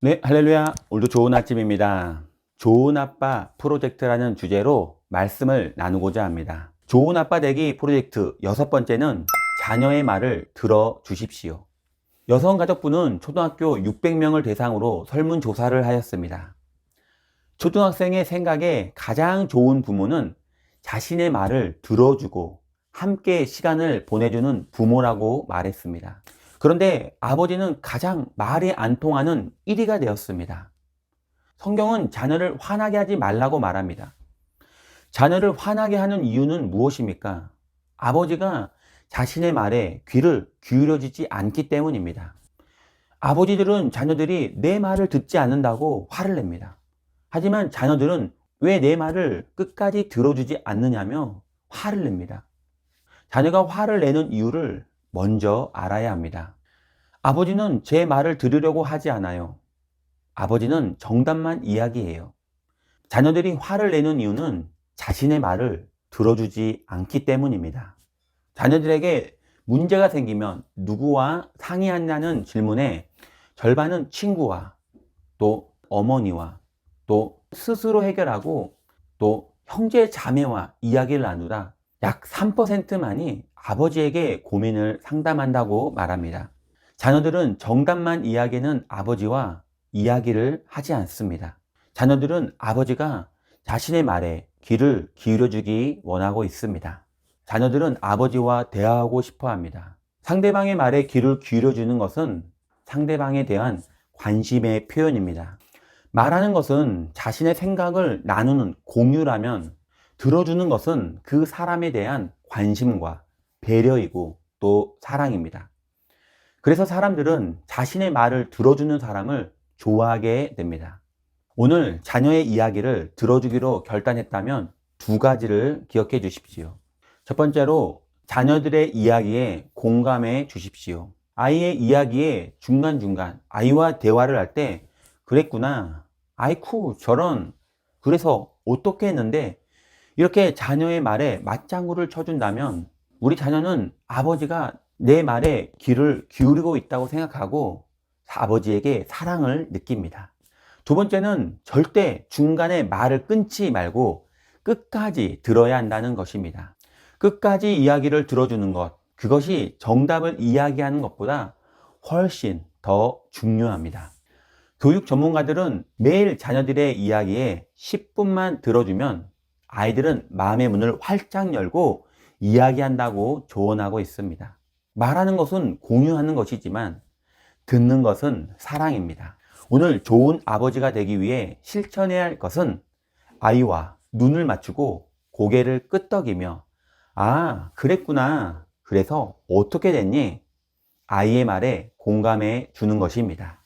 네, 할렐루야. 오늘도 좋은 아침입니다. 좋은 아빠 프로젝트라는 주제로 말씀을 나누고자 합니다. 좋은 아빠 되기 프로젝트 여섯 번째는 자녀의 말을 들어 주십시오. 여성가족부는 초등학교 600명을 대상으로 설문조사를 하였습니다. 초등학생의 생각에 가장 좋은 부모는 자신의 말을 들어주고 함께 시간을 보내주는 부모라고 말했습니다. 그런데 아버지는 가장 말이 안 통하는 1위가 되었습니다. 성경은 자녀를 화나게 하지 말라고 말합니다. 자녀를 화나게 하는 이유는 무엇입니까? 아버지가 자신의 말에 귀를 기울여지지 않기 때문입니다. 아버지들은 자녀들이 내 말을 듣지 않는다고 화를 냅니다. 하지만 자녀들은 왜 내 말을 끝까지 들어주지 않느냐며 화를 냅니다. 자녀가 화를 내는 이유를 먼저 알아야 합니다. 아버지는 제 말을 들으려고 하지 않아요. 아버지는 정답만 이야기해요. 자녀들이 화를 내는 이유는 자신의 말을 들어주지 않기 때문입니다. 자녀들에게 문제가 생기면 누구와 상의하냐는 질문에 절반은 친구와 또 어머니와 또 스스로 해결하고 또 형제 자매와 이야기를 나누다 약 3%만이 아버지에게 고민을 상담한다고 말합니다. 자녀들은 정답만 이야기하는 아버지와 이야기를 하지 않습니다. 자녀들은 아버지가 자신의 말에 귀를 기울여주기 원하고 있습니다. 자녀들은 아버지와 대화하고 싶어 합니다. 상대방의 말에 귀를 기울여주는 것은 상대방에 대한 관심의 표현입니다. 말하는 것은 자신의 생각을 나누는 공유라면 들어주는 것은 그 사람에 대한 관심과 배려이고 또 사랑입니다. 그래서 사람들은 자신의 말을 들어주는 사람을 좋아하게 됩니다. 오늘 자녀의 이야기를 들어주기로 결단했다면 두 가지를 기억해 주십시오. 첫 번째로 자녀들의 이야기에 공감해 주십시오. 아이의 이야기에 중간중간 아이와 대화를 할 때 그랬구나. 아이쿠 저런 그래서 어떻게 했는데 이렇게 자녀의 말에 맞장구를 쳐준다면 우리 자녀는 아버지가 내 말에 귀를 기울이고 있다고 생각하고 아버지에게 사랑을 느낍니다. 두 번째는 절대 중간에 말을 끊지 말고 끝까지 들어야 한다는 것입니다. 끝까지 이야기를 들어주는 것, 그것이 정답을 이야기하는 것보다 훨씬 더 중요합니다. 교육 전문가들은 매일 자녀들의 이야기에 10분만 들어주면 아이들은 마음의 문을 활짝 열고 이야기한다고 조언하고 있습니다. 말하는 것은 공유하는 것이지만 듣는 것은 사랑입니다. 오늘 좋은 아버지가 되기 위해 실천해야 할 것은 아이와 눈을 맞추고 고개를 끄덕이며 아, 그랬구나. 그래서 어떻게 됐니? 아이의 말에 공감해 주는 것입니다.